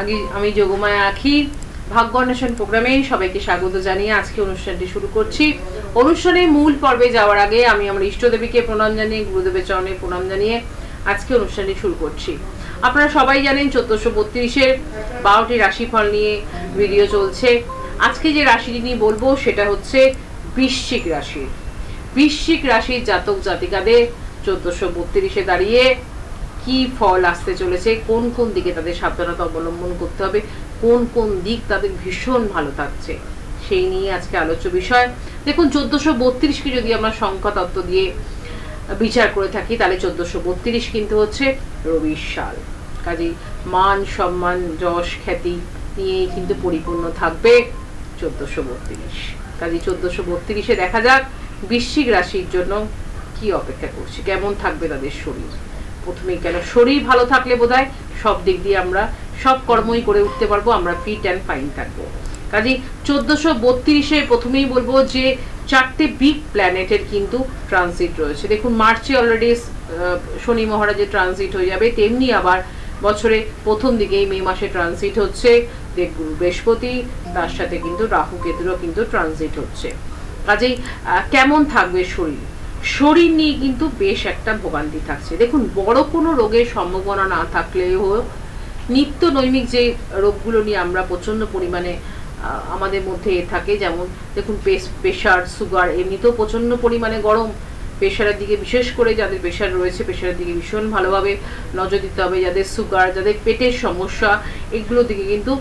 আগে আমি যোগমায়া আখি ভাগ্য অন্বেষণ প্রোগ্রামে সবাইকে স্বাগত জানিয়ে আজকে অনুষ্ঠানটি শুরু করছি। অনুষ্ঠানে মূল পর্বে যাওয়ার আগে আমি আমার ইষ্টদেবীকে প্রণাম জানিয়ে, গুরুদেবের চরণে প্রণাম জানিয়ে আজকে অনুষ্ঠানটি শুরু করছি। আপনারা সবাই জানেন চোদ্দশো বত্রিশের বারোটি রাশিফল নিয়ে ভিডিও চলছে। আজকে যে রাশিটি নিয়ে বলব সেটা হচ্ছে বৃশ্চিক রাশি। বৃশ্চিক রাশির জাতক জাতিকাদের চোদ্দশো বত্রিশে দাঁড়িয়ে কি ফল আসতে চলেছে, কোন কোন দিকে তাদের সাবধানতা অবলম্বন করতে হবে, কোন কোন দিক তাদের ভীষণ ভালো থাকছে, সেই নিয়ে আজকে আলোচ্য বিষয়। দেখুন, চোদ্দশো বত্রিশকে যদি আমরা সংখ্যা তত্ত্ব দিয়ে বিচার করে থাকি, তাহলে চোদ্দশো বত্রিশ কিন্তু হচ্ছে রবির সাল। কাজেই মান, সম্মান, যশ, খ্যাতি নিয়েই কিন্তু পরিপূর্ণ থাকবে চোদ্দশো বত্রিশ। কাজেই চোদ্দশো বত্রিশে দেখা যাক বৃশ্চিক রাশির জন্য কি অপেক্ষা করছে, কেমন থাকবে তাদের শরীর। প্রথমেই কেন? শরীর ভালো থাকলে বোধহয় সব দিক দিয়ে আমরা সব কর্মই করে উঠতে পারব, আমরা ফিট অ্যান্ড ফাইন থাকব। কাজে চোদ্দশো বত্রিশে প্রথমেই বলব যে চারটে বিগ প্ল্যানেটের কিন্তু ট্রানজিট রয়েছে। দেখুন, মার্চে অলরেডি শনি মহারাজের ট্রানজিট হয়ে যাবে, তেমনি আবার বছরে প্রথম দিকেই মে মাসে ট্রানজিট হচ্ছে। দেবগুরু বৃহস্পতি, তার সাথে কিন্তু রাহু, কেতুরও কিন্তু ট্রানজিট হচ্ছে। কাজেই কেমন থাকবে শরীর? শরীর নিয়ে কিন্তু বেশ একটা ভোগান্তি থাকছে। দেখুন, বড় কোনো রোগের সম্ভাবনা না থাকলেও নিত্য নৈমিক যে রোগগুলো নিয়ে আমরা প্রচণ্ড পরিমাণে আমাদের মধ্যে থাকে, যেমন দেখুন প্রেশার, সুগার, এমনিতেও প্রচণ্ড পরিমাণে গরম। প্রেশারের দিকে বিশেষ করে যাদের প্রেশার রয়েছে, প্রেশারের দিকে ভীষণ ভালোভাবে নজর দিতে হবে। যাদের সুগার, যাদের পেটের সমস্যা, এগুলোর দিকে কিন্তু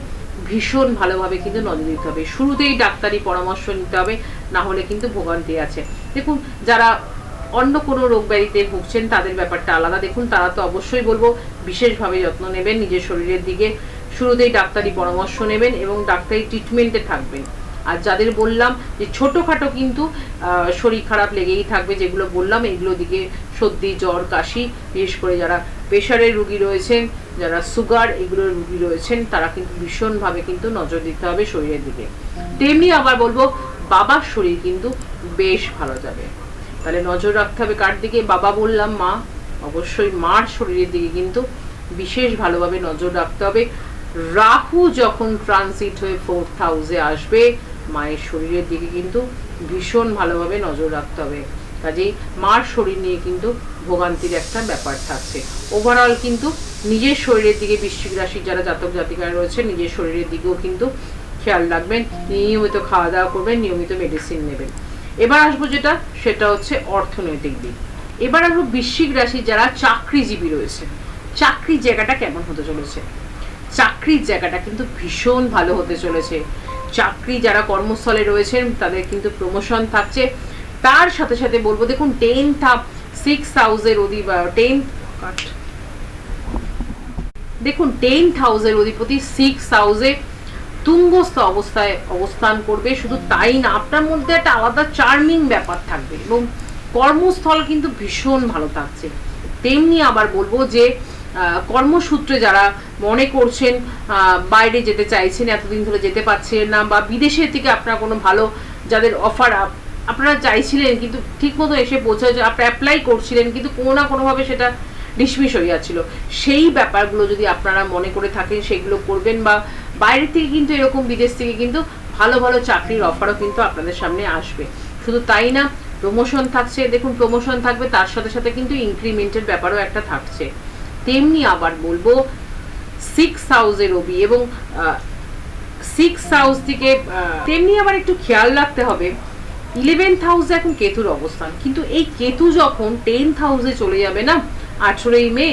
ভীষণ ভালোভাবে কিন্তু নজর দিতে হবে। শুরুতেই ডাক্তারি পরামর্শ নিতে হবে, না হলে কিন্তু ভোগান্তি আছে। দেখুন, যারা অন্য কোনো রোগ ব্যাধিতে ভুগছেন, তাদের ব্যাপারটা আলাদা। দেখুন, তারা তো অবশ্যই বলব, বিশেষভাবে যত্ন নেবেন, নিজের শরীরের দিকে শুরুতেই ডাক্তারি পরামর্শ নেবেন এবং ডাক্তারি ট্রিটমেন্টে থাকবেন। আর যাদের বললাম যে ছোটোখাটো কিন্তু শরীর খারাপ লেগেই থাকবে, যেগুলো বললাম, এগুলো দিকে সর্দি, জ্বর, কাশি, বিশেষ করে যারা প্রেশারের রুগী রয়েছেন, যারা সুগার, এগুলোর রুগী রয়েছেন, তারা কিন্তু ভীষণভাবে কিন্তু নজর দিতে হবে শরীরের দিকে। তেমনি আবার বলব, বাবার শরীর কিন্তু বেশ ভালো যাবে। তাহলে নজর রাখতে হবে কার দিকে? বাবা বললাম, মা, অবশ্যই মার শরীরের দিকে, কিন্তু বিশেষ ভালোভাবে নজর রাখতে হবে। রাহু যখন ট্রানজিট হয়ে ফোর্থ হাউসে আসবে, মায়ের শরীরের দিকে কিন্তু ভীষণ ভালোভাবে নজর রাখতে হবে। কাজেই মার শরীর নিয়ে কিন্তু ভোগান্তির একটা ব্যাপার থাকছে। ওভারঅল কিন্তু নিজের শরীরের দিকে বৃশ্চিক রাশির যারা জাতক জাতিকারা রয়েছে, নিজের শরীরের দিকেও কিন্তু খেয়াল রাখবেন। নিয়মিত খাওয়া দাওয়া করবেন, নিয়মিত মেডিসিন নেবেন। এবার আসব যেটা, সেটা হচ্ছে অর্থনৈতিক দিক। এবার আসব বৃশ্চিক রাশি, যারা চাকরিজীবী রয়েছে। চাকরির জায়গাটা কেমন হতে চলেছে? চাকরির জায়গাটা কিন্তু ভীষণ ভালো হতে চলেছে। চাকরি যারা কর্মস্থলে রয়েছেন, তাদের কিন্তু প্রমোশন থাকছে। তার সাথে সাথে বলব, দেখুন টেন্থ আপ সিক্স হাউসের অধি টেন্থ দেখুন টেন্থ হাউসের অধিপতি সিক্স হাউসে তুঙ্গস্থ অবস্থায় অবস্থান করবে। শুধু তাই না, আপনার মধ্যে একটা আলাদা চার্মিং ব্যাপার থাকবে এবং কর্মস্থল কিন্তু ভীষণ ভালো থাকছে। তেমনি আবার বলব যে কর্মসূত্রে যারা মনে করছেন বাইরে যেতে চাইছেন, এতদিন ধরে যেতে পারছেন না বা বিদেশের থেকে আপনার কোনো ভালো যাদের অফার আপনারা চাইছিলেন কিন্তু ঠিক মতো এসে পৌঁছে, আপনারা অ্যাপ্লাই করছিলেন কিন্তু কোনো না কোনোভাবে সেটা ডিসমিস যাচ্ছিল সেই ব্যাপারগুলো যদি আপনারা মনে করে থাকেন, সেগুলো করবেন বা বাইরে থেকে কিন্তু এরকম বিদেশ থেকে কিন্তু ভালো ভালো চাকরির অফারও কিন্তু আপনাদের সামনে আসবে। শুধু তাই না প্রমোশন থাকছে, দেখুন প্রমোশন থাকবে, তার সাথে সাথে কিন্তু ইনক্রিমেন্টের ব্যাপারও একটা থাকছে। তেমনি আবার বলব সিক্স হাউসের রবি এবং সিক্স হাউস থেকে তেমনি আবার একটু খেয়াল রাখতে হবে ইলেভেন্থ হাউসে এখন কেতুর অবস্থান। কিন্তু এই কেতু যখন টেন্থ হাউসে চলে যাবে না, আঠেরোই মে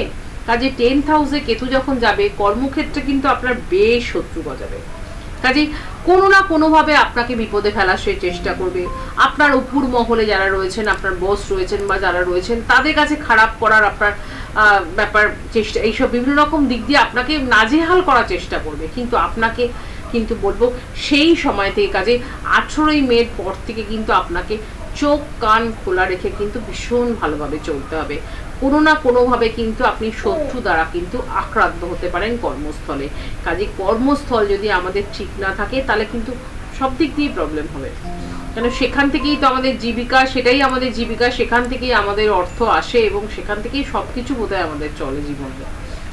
কাজে টেন্থ হাউসে কেতু যখন যাবে, কর্মক্ষেত্রে কিন্তু আপনার বেশ শত্রু গজাবে। কাজেই কোনো না কোনোভাবে আপনাকে বিপদে ফেলার সে চেষ্টা করবে। আপনার উপর মহলে যারা রয়েছেন, আপনার বস রয়েছেন বা যারা রয়েছেন, তাদের কাছে খারাপ করার আপনার ব্যাপার চেষ্টা, এইসব বিভিন্ন রকম দিক দিয়ে আপনাকে নাজেহাল করার চেষ্টা করবে। কিন্তু আপনাকে কিন্তু বলব, সেই সময় থেকে কাজে আঠেরোই মের পর থেকে কিন্তু আপনাকে চোখ কান খোলা রেখে কিন্তু ভীষণ ভালোভাবে চলতে হবে। কোনো না কোনোভাবে কিন্তু আপনি শত্রু দ্বারা কিন্তু আক্রান্ত হতে পারেন কর্মস্থলে। কাজে কর্মস্থল যদি আমাদের ঠিক না থাকে, তাহলে কিন্তু সব দিক দিয়েই প্রবলেম হবে। কেন সেখান থেকেই তো আমাদের জীবিকা, সেটাই আমাদের জীবিকা, সেখান থেকেই আমাদের অর্থ আসে এবং সেখান থেকেই সব কিছু বোধহয় আমাদের চলে জীবনে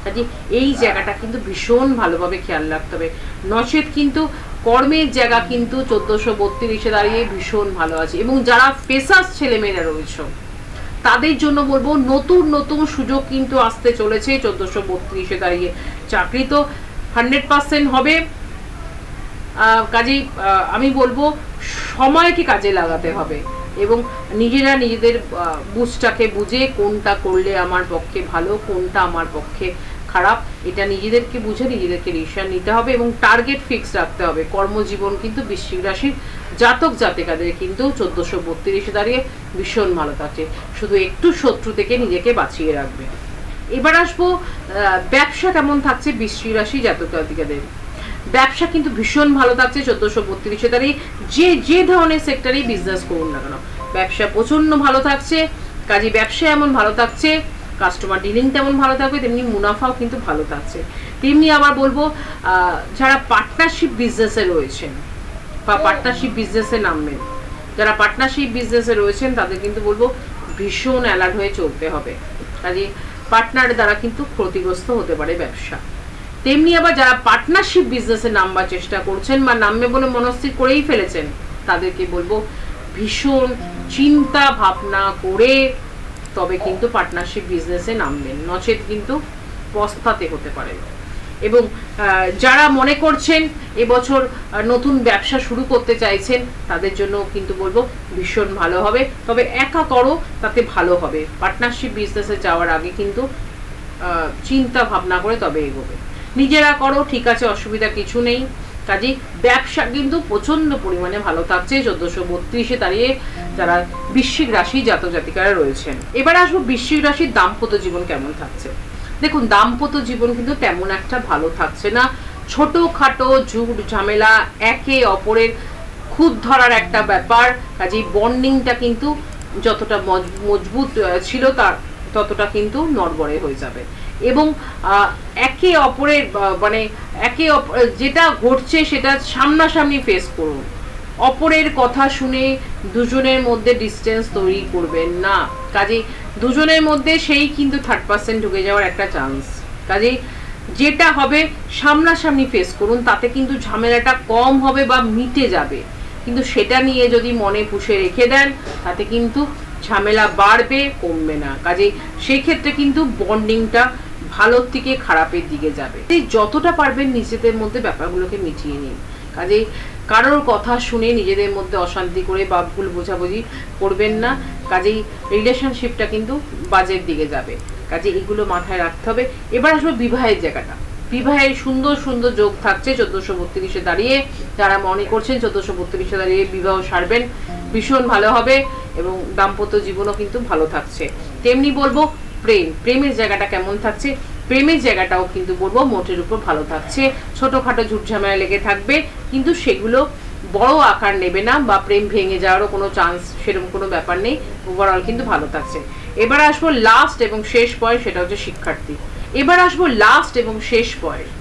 কাজে এই জায়গাটা কিন্তু ভীষণ ভালোভাবে খেয়াল রাখতে হবে। নচেত কিন্তু কর্মের জায়গা কিন্তু চোদ্দশো বত্রিশে দাঁড়িয়ে ভীষণ ভালো আছে এবং যারা ফেসাস ছেলেমেয়েরা রয়েছে তাদের জন্য বলব, নতুন নতুন সুযোগ কিন্তু আসতে চলেছে চোদ্দশো বত্রিশে দাঁড়িয়ে। চাকরি তো হান্ড্রেড পার্সেন্ট হবে। কাজেই আমি বলব, সময়কে কাজে লাগাতে হবে এবং নিজেরা নিজেদের বুঝটাকে বুঝে কোনটা করলে আমার পক্ষে ভালো, কোনটা আমার পক্ষে খারাপ, এটা নিজেদেরকে বুঝে নিজেদেরকে ডিসিশন নিতে হবে এবং টার্গেট ফিক্স রাখতে হবে। কর্মজীবন কিন্তু বৃশ্চিক রাশির জাতক জাতিকাদের কিন্তু চোদ্দশো বত্রিশে দাঁড়িয়ে ভীষণ ভালো থাকে শুধু একটু শত্রু থেকে নিজেকে বাঁচিয়ে রাখবে। এবার আসব ব্যবসা কেমন থাকছে বৃশ্চিক রাশি জাতক জাতিকাদের। ব্যবসা কিন্তু ভীষণ ভালো থাকছে চোদ্দশো বত্রিশে দাঁড়িয়ে। যে যে ধরনের সেক্টরেই বিজনেস করুন না কেন। ব্যবসা প্রচণ্ড ভালো থাকছে, কাজে ব্যবসা এমন ভালো থাকছে কাস্টমার ডিলিং তেমন ভালো থাকবে, তেমনি মুনাফাও কিন্তু ভালো থাকছে। তেমনি আবার বলব যারা পার্টনারশিপ বিজনেসে রয়েছেন বা পার্টনারশিপ বিজনেসে নামবেন। যারা পার্টনারশিপ বিজনেসে রয়েছেন, তাদের কিন্তু বলব ভীষণ অ্যালার্ট হয়ে চলতে হবে। কাজে পার্টনার দ্বারা কিন্তু ক্ষতিগ্রস্ত হতে পারে ব্যবসা। তেমনি আবার যারা পার্টনারশিপ বিজনেসে নামবার চেষ্টা করছেন বা নামবে বলে মনস্থির করেই ফেলেছেন, তাদেরকে বলব ভীষণ চিন্তা ভাবনা করে তবে কিন্তু পার্টনারশিপ বিজনেসে নামবেন। নচেত কিন্তু পস্তাতে হতে পারে। এবং যারা মনে করছেন এবছর নতুন ব্যবসা শুরু করতে চাইছেন, তাদের জন্য কিন্তু বলব ভীষণ ভালো হবে। তবে একা করো, তাতে ভালো হবে। পার্টনারশিপ বিজনেসে যাওয়ার আগে কিন্তু চিন্তা ভাবনা করে তবে এগোবে। নিজেরা করো, ঠিক আছে, অসুবিধা কিছু নেই। কাজেই ব্যবসা কিন্তু প্রচণ্ড পরিমাণে ভালো থাকছে। চোদ্দশো বত্রিশে দাঁড়িয়ে যারা বৃশ্চিক রাশি জাতক জাতিকারা রয়েছেন। এবার আসব বৃশ্চিক রাশির দাম্পত্য জীবন কেমন থাকছে। দেখুন, দাম্পত্য জীবন কিন্তু তেমন একটা ভালো থাকছে না। ছোট খাটো ঝুট ঝামেলা, একে অপরের খুদ ধরার একটা ব্যাপার, কাজেই বন্ডিংটা কিন্তু যতটা মজ- মজবুত ছিল তার ততটা কিন্তু নড়বড়ে হয়ে যাবে। এবং একে অপরের মানে একে অপর যেটা ঘটছে সেটা সামনাসামনি ফেস করুন। অপরের কথা শুনে দুজনের মধ্যে ডিস্টেন্স তৈরি করবেন না। কাজেই দুজনের মধ্যে সেই কিন্তু থার্ড পার্সেন্ট ঢুকে যাওয়ার একটা চান্স কাজেই যেটা হবে সামনাসামনি ফেস করুন, তাতে কিন্তু ঝামেলাটা কম হবে বা মিটে যাবে। কিন্তু সেটা নিয়ে যদি মনে পুষে রেখে দেন, তাতে কিন্তু ঝামেলা বাড়বে, কমবে না। কাজেই সেই ক্ষেত্রে কিন্তু বন্ডিংটা ভালোর থেকে খারাপের দিকে যাবে। যতটা পারবেন নিজেদের মধ্যে ব্যাপারগুলোকে মিটিয়ে নিন। কাজেই কারোর কথা শুনে নিজেদের মধ্যে অশান্তি করে বা ভুল বোঝাবুঝি করবেন না। কাজেই রিলেশনশিপটা কিন্তু বাজের দিকে যাবে। কাজে এগুলো মাথায় রাখতে হবে। এবার আসবে বিবাহের জায়গাটা। বিবাহের সুন্দর সুন্দর যোগ থাকছে চোদ্দশো বত্রিশে দাঁড়িয়ে। যারা মনে করছেন চোদ্দশো বত্রিশে দাঁড়িয়ে বিবাহ সারবেন, ভীষণ ভালো হবে এবং দাম্পত্য জীবনও কিন্তু ভালো থাকছে। তেমনি বলব প্রেম। প্রেমের জায়গাটা কেমন থাকছে? প্রেমের জায়গাটাও কিন্তু বলব মোটের উপর ভালো থাকছে। ছোটোখাটো ঝুট ঝামেলা লেগে থাকবে, কিন্তু সেগুলো বড় আকার নেবে না বা প্রেম ভেঙে যাওয়ারও কোনো চান্স সেরকম কোনো ব্যাপার নেই। ওভারঅল কিন্তু ভালো থাকছে। এবার আসব লাস্ট এবং শেষ পয়েন্ট সেটা হচ্ছে শিক্ষার্থী। এবার আসব লাস্ট এবং শেষ পয়েন্ট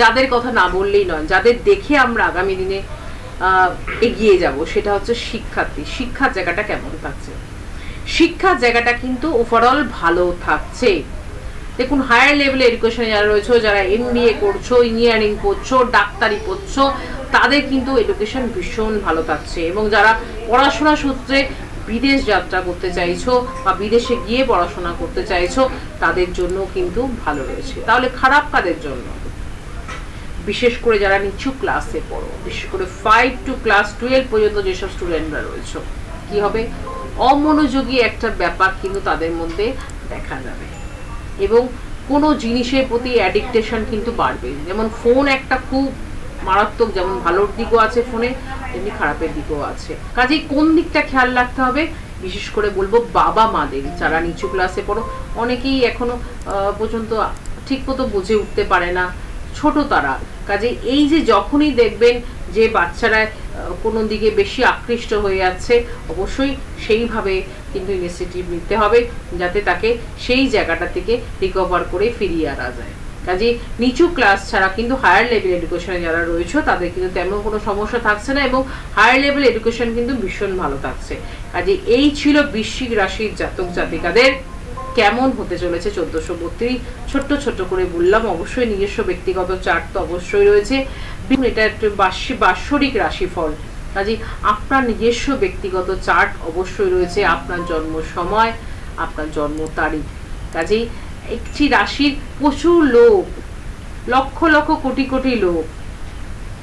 যাদের কথা না বললেই নয়, যাদের দেখে আমরা আগামী দিনে এগিয়ে যাব, সেটা হচ্ছে শিক্ষার্থী। শিক্ষার জায়গাটা কেমন থাকছে? শিক্ষার জায়গাটা কিন্তু ওভারঅল ভালো থাকছে। দেখুন হায়ার লেভেলে এডুকেশনে যারা রয়েছে, যারা এমবিএ করছ ইঞ্জিনিয়ারিং করছ, ডাক্তারি করছ, তাদের কিন্তু এডুকেশন ভীষণ ভালো থাকছে। এবং যারা পড়াশোনা সূত্রে বিদেশ যাত্রা করতে চাইছো বা বিদেশে গিয়ে পড়াশোনা করতে চাইছো, তাদের জন্য কিন্তু ভালো রয়েছে। তাহলে খারাপ কাদের জন্য? বিশেষ করে যারা নিচু ক্লাসে পড়ো, বিশেষ করে ফাইভ টু ক্লাস টুয়েলভ পর্যন্ত যেসব স্টুডেন্টরা রয়েছে। কি হবে? অমনোযোগী একটা ব্যাপার কিন্তু তাদের মধ্যে দেখা যাবে। এবং কোনো জিনিসের প্রতি অ্যাডিকটেশন কিন্তু বাড়বে। যেমন ফোন একটা খুব মারাত্মক, যেমন ভালোর দিকও আছে ফোনে তেমনি খারাপের দিকও আছে। কাজেই কোন দিকটা খেয়াল রাখতে হবে? বিশেষ করে বলব বাবা মাদের, যারা নিচু ক্লাসে পড়ো, অনেকেই এখনও পর্যন্ত ঠিক মতো বুঝে উঠতে পারে না, ছোট তারা। কাজে এই যে যখনই দেখবেন যে বাচ্চারা কোনো দিকে বেশি আকৃষ্ট হয়ে যাচ্ছে অবশ্যই সেইভাবে কিন্তু ইনিশিয়েটিভ নিতে হবে, যাতে তাকে সেই জায়গাটা থেকে রিকভার করে ফিরিয়ে আনা যায়। কাজে নিচু ক্লাস ছাড়া কিন্তু হায়ার লেভেল এডুকেশনে যারা রয়েছে, তাদের কিন্তু তেমন কোনো সমস্যা থাকছে না এবং হায়ার লেভেল এডুকেশন কিন্তু ভীষণ ভালো থাকছে। কাজে এই ছিল বৃশ্চিক রাশির জাতক জাতিকাদের কেমন হতে চলেছে চোদ্দশো বত্রিশ। ছোট্ট ছোট্ট করে বললাম, অবশ্যই নিজস্ব ব্যক্তিগত চার্ট তো অবশ্যই রয়েছে। এটা একটা বাৎসরিক রাশিফল। কাজে আপনার নিজস্ব ব্যক্তিগত চার্ট অবশ্যই রয়েছে আপনার জন্ম সময় আপনার জন্ম তারিখ। কাজেই একটি রাশির প্রচুর লোক লক্ষ লক্ষ কোটি কোটি লোক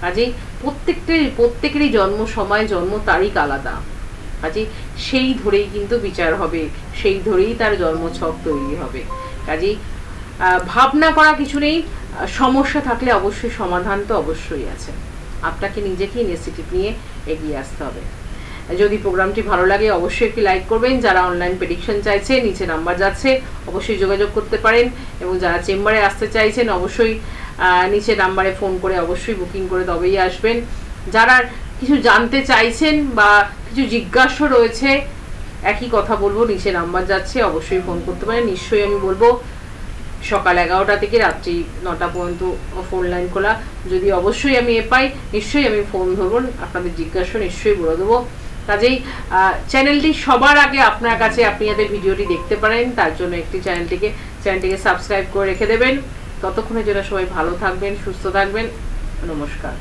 কাজেই প্রত্যেকটাই প্রত্যেকেরই জন্ম সময় জন্ম তারিখ আলাদা। কাজে সেই ধরেই কিন্তু বিচার হবে সেই ধরেই তার জন্মছক তৈরি হবে। আহ, ভাবনা করা কিছু নেই সমস্যা থাকলে অবশ্যই সমাধান তো অবশ্যই আছে। আপনাকে নিজেকে ইনিশিয়েটিভ নিয়ে এগিয়ে আসতে হবে। যদি প্রোগ্রামটি ভালো লাগে, অবশ্যই একটি লাইক করবেন। যারা অনলাইন প্রেডিকশন চাইছে, নিচে নাম্বার যাচ্ছে, অবশ্যই যোগাযোগ করতে পারেন এবং যারা চেম্বারে আসতে চাইছেন, অবশ্যই নিচে নাম্বারে ফোন করে অবশ্যই বুকিং করে তবেই আসবেন। যারা কিছু জানতে চাইছেন বা কিছু জিজ্ঞাসা রয়েছে, একই কথা বলব, নিচে নাম্বার যাচ্ছে, অবশ্যই ফোন করতে পারেন। নিশ্চয়ই আমি বলব সকাল এগারোটা থেকে রাত্রি নটা পর্যন্ত ফোন লাইন খোলা। যদি অবশ্যই আমি এ পাই, নিশ্চয়ই আমি ফোন ধরুন আপনাদের জিজ্ঞাসা নিশ্চয়ই বলে দেবো। কাজেই চ্যানেলটি সবার আগে আপনার কাছে আপনি যাতে ভিডিওটি দেখতে পারেন, তার জন্য একটি চ্যানেলটিকে চ্যানেলটিকে সাবস্ক্রাইব করে রেখে দেবেন। ততক্ষণের জন্য সবাই ভালো থাকবেন, সুস্থ থাকবেন। নমস্কার।